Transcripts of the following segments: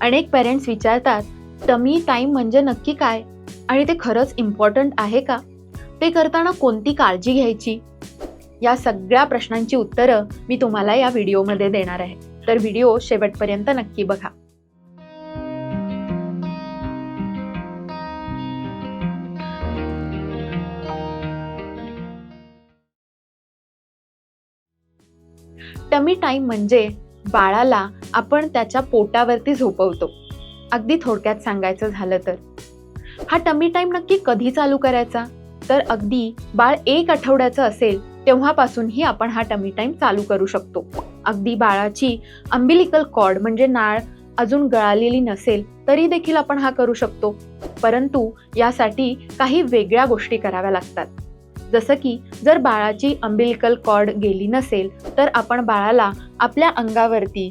अनेक पेरेंट्स विचारतात tummy time म्हणजे नक्की काय? आणि ते खरंच इम्पॉर्टंट आहे का? ते करताना कोणती काळजी घ्यायची? या सगळ्या प्रश्नांची उत्तरं मी तुम्हाला या व्हिडिओमध्ये देणार आहे. तर व्हिडिओ शेवटपर्यंत नक्की बघा. टमी टाईम म्हणजे बाळाला आपण त्याच्या पोटावरती झोपवतो. अगदी थोडक्यात सांगायचं झालं तर. हा टमी टाईम नक्की कधी चालू करायचा? तर अगदी बाळ एक आठवड्याचं असेल तेव्हापासूनही आपण हा टमी टाईम चालू करू शकतो. अगदी बाळाची अंबिलिकल कॉर्ड म्हणजे नाळ अजून गळालेली नसेल तरी देखील आपण हा करू शकतो. परंतु यासाठी काही वेगळ्या गोष्टी कराव्या लागतात. जसं की जर बाळाची अंबिलिकल कॉर्ड गेली नसेल तर आपण बाळाला आपल्या अंगावरती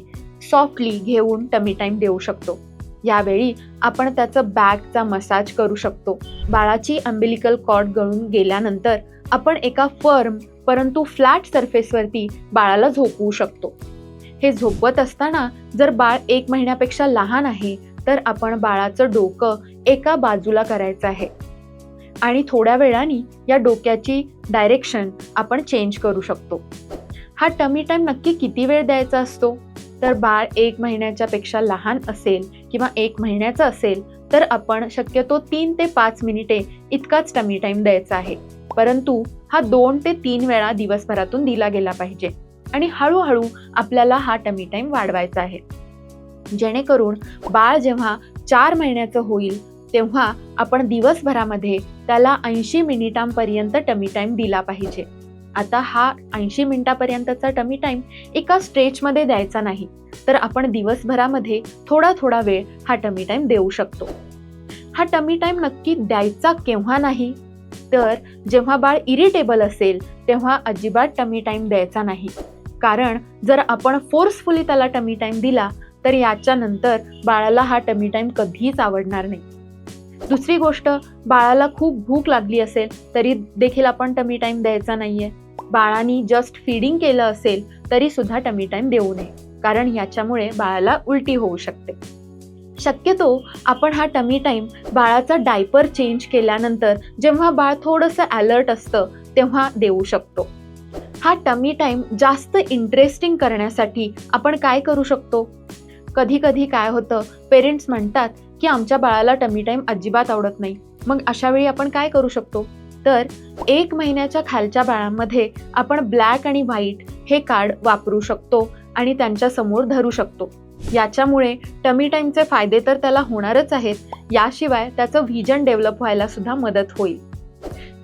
सॉफ्टली घेऊन टमी टाईम देऊ शकतो. यावेळी आपण त्याचं बॅकचा मसाज करू शकतो. बाळाची अंबिलिकल कॉर्ड गळून गेल्यानंतर आपण एका फर्म परंतु फ्लॅट सरफेसवरती बाळाला झोपवू शकतो. हे झोपवत असताना जर बाळ एक महिन्यापेक्षा लहान आहे तर आपण बाळाचं डोकं एका बाजूला करायचं आहे. आणि थोड्या वेळाने या डोक्याची डायरेक्शन आपण चेंज करू शकतो. हा टमी टाईम नक्की किती वेळ द्यायचा असतो? तर बाळ एक महिन्याच्या पेक्षा लहान असेल किंवा एक महिन्याचं असेल तर आपण शक्यतो तीन ते पाच मिनिटे इतकाच टमी टाईम द्यायचा आहे. परंतु हा दोन ते तीन वेळा दिवसभरातून दिला गेला पाहिजे आणि हळूहळू आपल्याला हा टमी टाईम वाढवायचा आहे. जेणेकरून बाळ जेव्हा चार महिन्याचं होईल तेव्हा आपण दिवसभरामध्ये त्याला ऐंशी मिनिटांपर्यंत टमी टाईम दिला पाहिजे. आता हा ऐंशी मिनिटापर्यंतचा टमी टाईम एका स्ट्रेचमध्ये द्यायचा नाही तर आपण दिवसभरामध्ये थोडा थोडा वेळ हा टमी टाईम देऊ शकतो. हा टमी टाईम नक्की द्यायचा केव्हा नाही? तर जेव्हा बाळ इरिटेबल असेल तेव्हा अजिबात टमी टाईम द्यायचा नाही. कारण जर आपण फोर्सफुली त्याला टमी टाईम दिला तर याच्यानंतर बाळाला हा टमी टाईम कधीच आवडणार नाही. दुसरी गोष्ट बाळाला खूप भूक लागली असेल तरी देखील आपण टमी टाईम द्यायचा नाही आहे बाळानी जस्ट फीडिंग केलं असेल तरी सुद्धा टमी टाईम देऊ नये. कारण याच्यामुळे बाळाला उलटी होऊ शकते. शक्यतो आपण हा टमी टाईम बाळाचा डायपर चेंज केल्यानंतर जेव्हा बाळ थोडंसं अलर्ट असतं तेव्हा देऊ शकतो. हा टमी टाईम जास्त इंटरेस्टिंग करण्यासाठी आपण काय करू शकतो? कधी कधी काय होतं पेरेंट्स म्हणतात की आमच्या बाळाला टमी टाईम अजिबात आवडत नाही. मग अशा वेळी आपण काय करू शकतो? तर एक महिन्याच्या खालच्या बाळांमध्ये आपण ब्लॅक आणि व्हाईट हे कार्ड वापरू शकतो आणि त्यांच्यासमोर धरू शकतो. याच्यामुळे टमी टाईमचे फायदे तर त्याला होणारच आहेत याशिवाय त्याचं व्हिजन डेव्हलप व्हायला सुद्धा मदत होईल.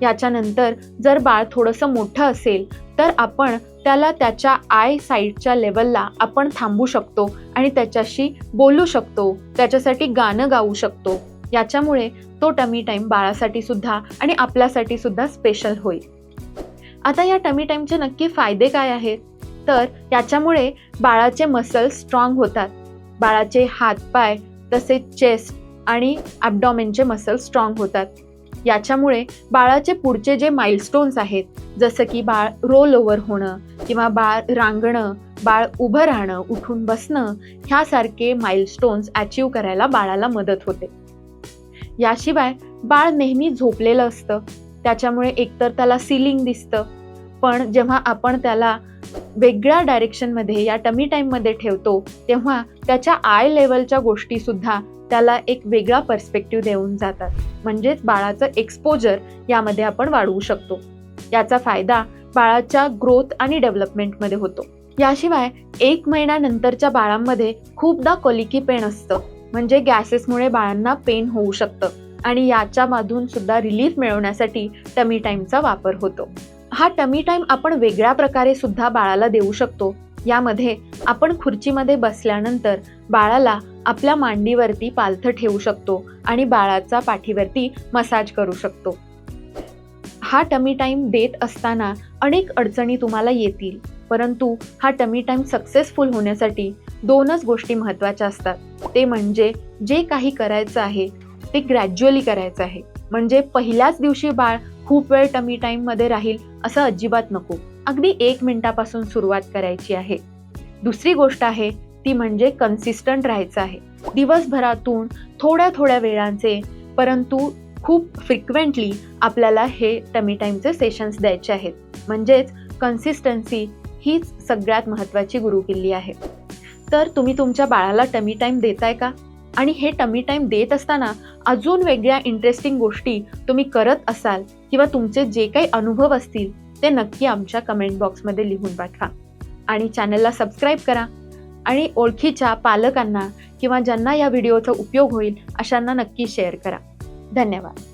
याच्यानंतर जर बाळ थोडंसं मोठं असेल तर आपण त्याला त्याच्या आय साईडच्या लेवलला आपण थांबू शकतो आणि त्याच्याशी बोलू शकतो त्याच्यासाठी गाणं गाऊ शकतो. याच्यामुळे तो टमी टाईम बाळासाठी सुद्धा आणि आपल्यासाठी सुद्धा स्पेशल होईल. आता या टमी टाईमचे नक्की फायदे काय आहेत? तर याच्यामुळे बाळाचे मसल स्ट्रॉंग होतात. बाळाचे हातपाय तसेच चेस्ट आणि ॲबडॉमेनचे मसल स्ट्रॉंग होतात. याच्यामुळे बाळाचे पुढचे जे माइलस्टोन्स आहेत जसं की बाळ रोल ओव्हर होणं किंवा बाळ रांगणं बाळ उभं राहणं उठून बसणं ह्यासारखे माइलस्टोन्स अचीव करायला बाळाला मदत होते. याशिवाय बाळ नेहमी झोपलेलं असतं त्याच्यामुळे एकतर त्याला सिलिंग दिसतं पण जेव्हा आपण त्याला वेगळ्या डायरेक्शनमध्ये या टमी टाईममध्ये ठेवतो तेव्हा त्याच्या आय लेवलच्या गोष्टीसुद्धा त्याला एक वेगळा पर्स्पेक्टिव्ह देऊन जातात. म्हणजेच बाळाचं एक्सपोजर यामध्ये आपण वाढवू शकतो. याचा फायदा बाळाच्या ग्रोथ आणि डेव्हलपमेंटमध्ये होतो. याशिवाय एक महिन्यानंतरच्या बाळांमध्ये खूपदा कोलिकी पेन असतं. म्हणजे गॅसेसमुळे बाळांना पेन होऊ शकतं. आणि याच्यामधून सुद्धा रिलीफ मिळवण्यासाठी टमी टाईमचा वापर होतो. हा टमी टाईम आपण वेगळ्या प्रकारे सुद्धा बाळाला देऊ शकतो. यामध्ये आपण खुर्चीमध्ये बसल्यानंतर बाळाला आपल्या मांडीवरती पालथं ठेवू शकतो आणि बाळाचा पाठीवरती मसाज करू शकतो. हा टमी टाईम देत असताना अनेक अडचणी तुम्हाला येतील परंतु हा टमी टाईम सक्सेसफुल होण्यासाठी दोनच गोष्टी महत्त्वाच्या असतात. ते म्हणजे जे काही करायचं आहे ते ग्रॅज्युअली करायचं आहे. म्हणजे पहिल्याच दिवशी बाळ खूप वेळ टमी टाईममध्ये राहील असं अजिबात नको. अगदी एक मिनिटापासून सुरुवात करायची आहे. दुसरी गोष्ट आहे ती म्हणजे कन्सिस्टंट राहायचं आहे. दिवसभरातून थोड्या थोड्या वेळांचे परंतु खूप फ्रिक्वेंटली आपल्याला हे टमी टाईमचे सेशन्स द्यायचे आहेत. म्हणजेच कन्सिस्टन्सी हीच सगळ्यात महत्त्वाची गुरुकिल्ली आहे. तर तुम्ही तुमच्या बाळाला टमी टाईम देताय का? आणि हे टमी टाईम देत असताना अजून वेगळ्या इंटरेस्टिंग गोष्टी तुम्ही करत असाल किंवा तुमचे जे काही अनुभव असतील ते नक्की आमच्या कमेंट बॉक्समध्ये लिहून पाठवा. आणि चॅनलला सबस्क्राईब करा. आणि ओळखीच्या पालकांना किंवा ज्यांना या व्हिडिओचा उपयोग होईल अशांना नक्की शेअर करा. धन्यवाद.